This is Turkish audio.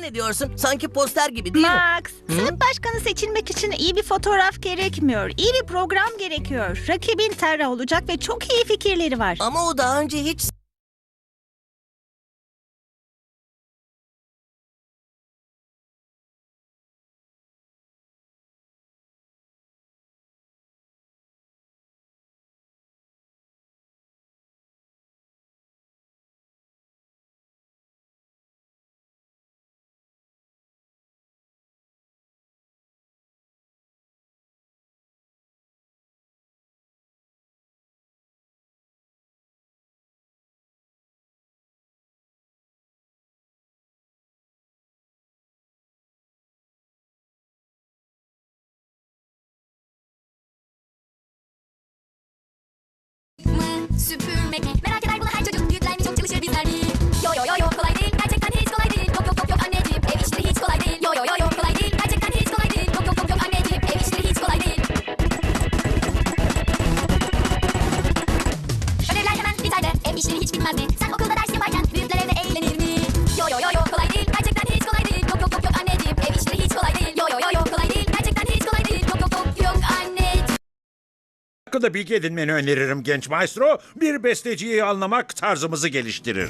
Ne diyorsun? Sanki poster gibi değil mi? Max, sınıf başkanı seçilmek için iyi bir fotoğraf gerekmiyor. İyi bir program gerekiyor. Rakibin Terra olacak ve çok iyi fikirleri var. Ama o daha önce hiç süpürmek? Merak eder bunu her çocuk. Büyükler çok çalışır bizler? Yo yo yo yo kolay değil. Gerçekten hiç kolay değil. Yok yok yok yok anneciğim. Ev işleri hiç kolay değil. Yo yo yo yo kolay değil. Gerçekten hiç kolay değil. Yok yok yok yok anneciğim. Ev işleri hiç kolay değil. Ödevler hemen biter de ev işleri hiç bitmez mi? Sen okulda ders hakkında bilgi edinmeni öneririm genç maestro. Bir besteciyi anlamak tarzımızı geliştirir.